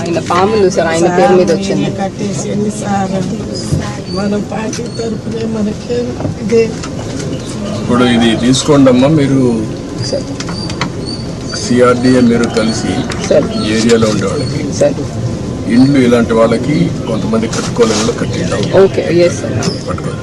ఆయన పాములు సార్ ఆయన పేరు మీద వచ్చింది. ఎన్నిసార్లు మన పార్టీ తరఫునే మనకి ఇదే. ఇప్పుడు ఇది తీసుకోండి అమ్మా మీరు సార్. సిఆర్డిఏ మీరు కలిసి సార్. ఏరియాలో ఉండే వాళ్ళకి సార్. ఇండ్లు ఇలాంటి వాళ్ళకి కొంతమంది కట్టుకోలేని వాళ్ళు కట్టిండాం ఓకే ఎస్ సార్ పట్టుకోండి.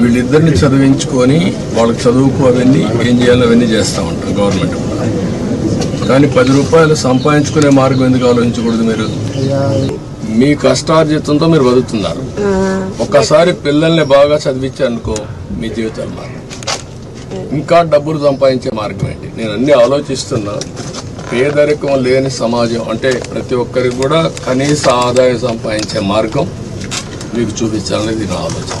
వీళ్ళిద్దరిని చదివించుకొని వాళ్ళకి చదువుకు అవన్నీ ఏం చేయాలో అవన్నీ చేస్తూ ఉంటాం గవర్నమెంట్. కానీ పది రూపాయలు సంపాదించుకునే మార్గం ఎందుకు ఆలోచించకూడదు మీరు? మీ కష్టార్జితంతో మీరు బతుకుతున్నారు. ఒక్కసారి పిల్లల్ని బాగా చదివించారనుకో మీ జీవితాలు మార్గం ఇంకా డబ్బులు సంపాదించే మార్గం ఏంటి? నేను అన్ని ఆలోచిస్తున్నా. పేదరికం లేని సమాజం అంటే ప్రతి ఒక్కరికి కూడా కనీస ఆదాయం సంపాదించే మార్గం మీకు చూపించాలనేది నా ఆలోచన.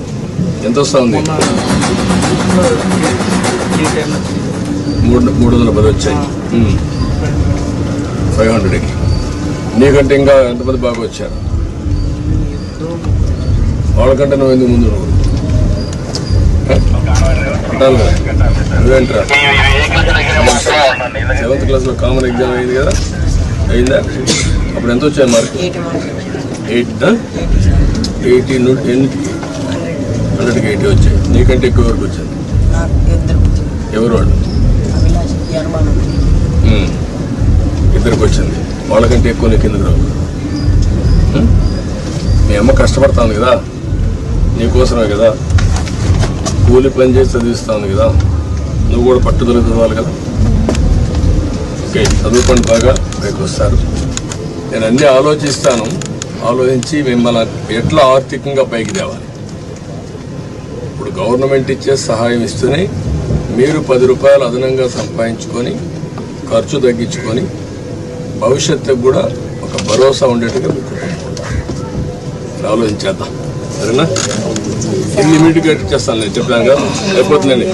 ఎంత వస్తుంది మూడు మూడు వందల పది వచ్చాయి. ఫైవ్ హండ్రెడ్కి నీకంటే ఇంకా ఎంతమంది బాగా వచ్చారు? వాళ్ళకంటే నువ్వు ఎందుకు ముందు నువ్వేంట్రా? సెవెంత్ క్లాస్లో కామన్ ఎగ్జామ్ అయింది కదా? అయిందా? అప్పుడు ఎంత వచ్చాయి మార్క్ ఎయిట్ ఎయిటీ నూట హండ్రెడ్కి ఎయిటీ వచ్చాయి? నీకంటే ఎక్కువ వరకు వచ్చాయి? ఎవరు వాళ్ళు. ఇద్దరికి వచ్చింది. వాళ్ళకంటే ఎక్కువ నీకు ఎందుకు రావు? మీ అమ్మ కష్టపడతాను కదా. నీకోసమే కదా. కూలి పని చేసి చదివిస్తాను కదా. నువ్వు కూడా పట్టుదల చదవాలి కదా. ఓకే చదువుకోండి బాగా. పైకి వస్తారు. నేను అన్నీ ఆలోచిస్తాను. ఆలోచించి మిమ్మల్ని ఎట్లా ఆర్థికంగా పైకి తేవాలి? ఇప్పుడు గవర్నమెంట్ ఇచ్చే సహాయం ఇస్తూనే మీరు పది రూపాయలు అదనంగా సంపాదించుకొని ఖర్చు తగ్గించుకొని భవిష్యత్తుకు కూడా ఒక భరోసా ఉండేట్టుగా మీకు ఆలోచించేద్దాం సరేనా? ఇన్ని మీటింగ్ చేస్తాను నేను. చెప్పాను కదా. అయిపోతుందండి.